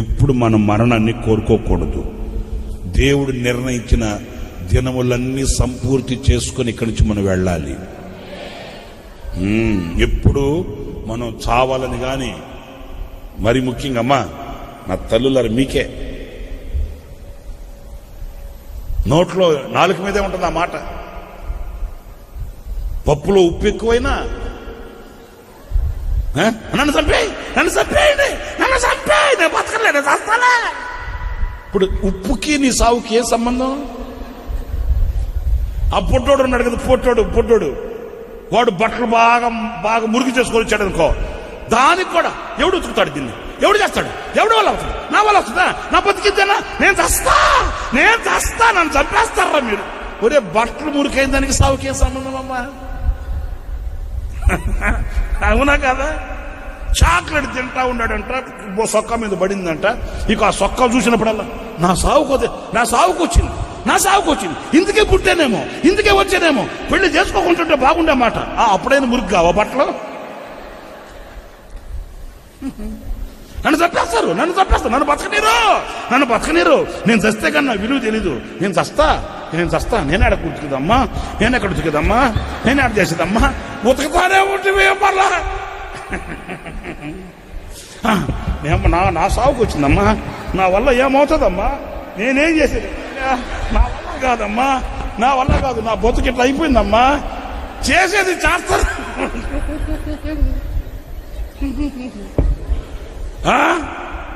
ఎప్పుడు మనం మరణాన్ని కోరుకోకూడదు. దేవుడు నిర్ణయించిన దినములన్నీ సంపూర్తి చేసుకొని ఇక్కడి నుంచి మనం వెళ్ళాలి. ఎప్పుడు మనం చావాలని కానీ మరి ముఖ్యంగా అమ్మా నా తల్లులారు మీకే. నోట్లో నాలుగు మీదే ఉంటుంది ఆ మాట. పప్పులో ఉప్పు ఎక్కువైనా నన్ను చంపేయి నన్ను చంపేయండి నన్ను చంపే ఇప్పుడు ఉప్పుకి నీ సావుకి ఏ సంబంధం? ఆ పొట్టోడు ఉన్నాడు కదా పొట్టోడు పొట్టోడు వాడు బట్టలు బాగా బాగా మురికి చేసుకొని వచ్చాడు అనుకో. దానికి కూడా ఎవడు ఉతుకుతాడు దీన్ని? ఎవడు చేస్తాడు? ఎవడు వల్ల అవుతుంది? నా వల్ల వస్తుందా నా బతికిద్దేనా? నేను చస్తా! నేను చస్తా! నన్ను చంపేస్తారా మీరు? ఒరే బట్టలు మురికైన దానికి సావుకి ఏం సంబంధం అమ్మా? అవునా కదా? చాక్లెట్ తింటా ఉన్నాడంట సొక్క మీద పడిందంట. ఇక ఆ సొక్క చూసినప్పుడల్లా నా సావుకు నా సావుకు వచ్చింది. నా సావుకు వచ్చింది. ఇందుకే పుట్టానేమో. ఇందుకే వచ్చానేమో. పెళ్ళి చేసుకోకుంటుంటే బాగుండే మాట. ఆ అప్పుడైనా మురుగు కావా బట్టలు? నన్ను చంపేస్తారు. నన్ను చంపేస్తారు. నన్ను బతకనీరు. నన్ను బతకనీరు. నేను చస్తే కన్నా విలువ తెలీదు. నేను చస్తా. నేను చస్తా. నేను ఆడ కూర్చుకుదమ్మా. నేను ఎక్కడ ఉతుకుదమ్మా? నేను ఆడ చేసేదమ్మా? ఉతుకుతానే ఉంటుంది మళ్ళా మేము ఏమ్మా, నా నా సాగుకు వచ్చిందమ్మా. నా వల్ల ఏమవుతుందమ్మా? నేనేం చేసేది? నా వల్ల కాదమ్మా. నా వల్ల కాదు నా బతుకు ఇట్లా అయిపోయిందమ్మా. చేసేది చేస్తారు ఆ?